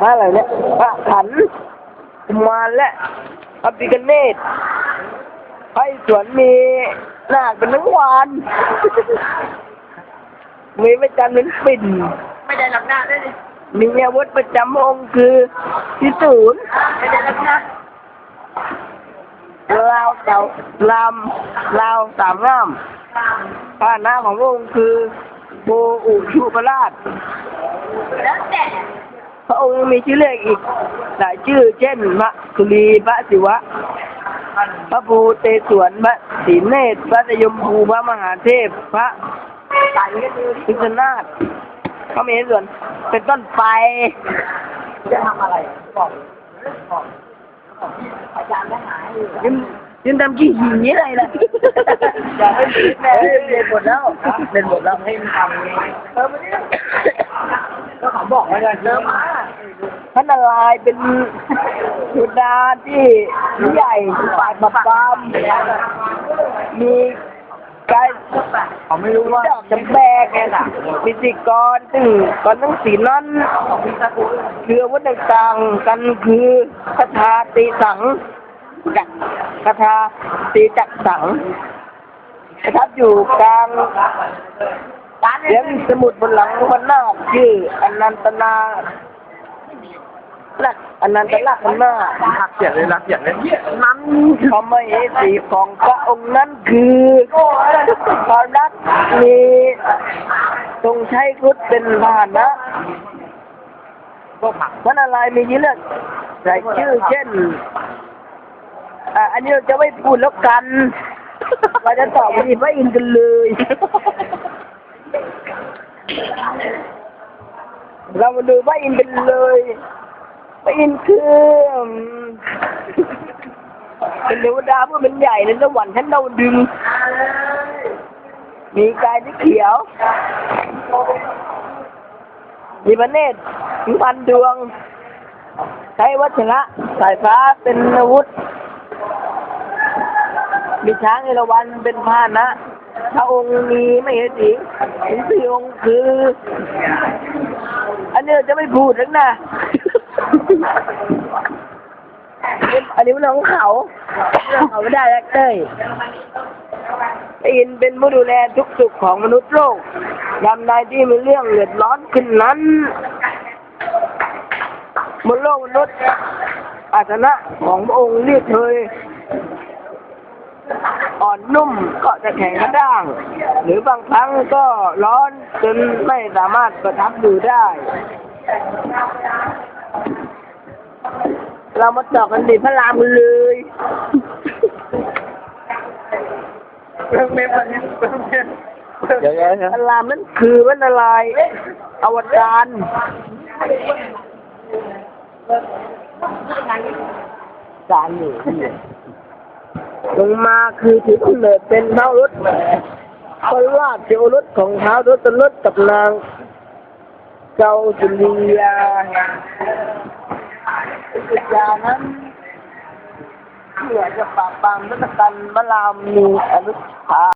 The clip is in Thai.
พระอะไรเนี่ยพระขันธ์กุมารและพระปิกเนตพระอิศวรมีนาคเป็นทั้งวานมีพระจันทร์เป็นปิ่น ไม่ได้รับหน้าด้วยดิมีอาวุธประจำองค์คือที่ศูนย์ไม่ได้รับหน้าลาวเต่าลามลาวสามง่ามพระหน้าของพระองค์คือโบอุชุปราชแล้วแต่ พระองค์ยังมีชื่อเรียกอีก หลายชื่อ เช่นพระสุรีพระศิวะ พระภูเตศวรพระศรีเนตรพระนยมภูพระมหาเทพพระพิษนาถพระเมรุส่วนเป็นต้นไปจะทำอะไรบอกบอกอาจารย์ได้หายยืนยืนทำขี้หินนี้อะไรล่ะอย่าให้แม่เรียนหมดแล้วเป็นบทแล้วให้มันทำเออไม่ได้ บอกไว้เลยเริ่มมาพระนารายณ์เป็นสุดาที่ใหญ่ฝ่ายปราบปรามมีกายเขาไม่รู้ว่าดอกจำแบกพิธีกรซึ่งก่อนทั้งสีนั้นคืออาวุธต่างๆกันคือคาถาตีสังจักคาถาตีจักสังประทับอยู่กลาง เลี้ยงสมุดบนหลังคนหน้าชื่ออนันตนาลักอนันตลักษณ์คนหน้าหักเสียงเลยรักเสียงเลยนั้นพระมสีของพระองค์นั้นคือพระรักมีทรงใช้ครุฑเป็นพาหนะก็ผักพระนารายณ์มีชื่เลือกใส่ชื่อเช่นอ่าอันนี้เราจะไม่พูดแล้วกันเราจะตอบไปที่พระอินกันเลย เรามาดูพระอินทร์กันเลยพระอินทร์คือเป็นเทวดาผู้เป็นใหญ่ในสวรรค์ชั้นดาวดึง มีกายที่เขียว มีพระเนตรมีพันดวง ใช้วัชระสายฟ้าเป็นอาวุธ มีช้างเอราวัณเป็นพาหนะ พระองค์มีไม่เห็นสิงถึงสี่องค์คือ อันนี้จะไม่พูดแล้วนะอันนี้มันของเขาเขาไม่ได้แล้วเต้ยพระอินเป็นผู้ดูแลทุกสุขของมนุษย์โลกยามใดที่มีเรื่องเดือดร้อนขึ้นนั้นบนโลกมนุษย์อาสนะของพระองค์เรียกเธอ อ่อนนุ่มก็จะแข็งกระด้าง หรือบางครั้งก็ร้อนจนไม่สามารถประทับอยู่ได้ เรามาต่อกันดิพระรามเลยเรื่องเมมมันเนี่ยเรื่องเมมเดี๋ยวๆพระรามนั้นคือพระนารายณ์อวตารจานอยู่ ลงมาคือถือกำเนิดเป็นเท้ารถพระราชโอรสของเท้ารถตรถกับนางเจ้าจุลียาจุลียานั้นเพื่อจะปราบปรามรัตกันมรามมีอนุชา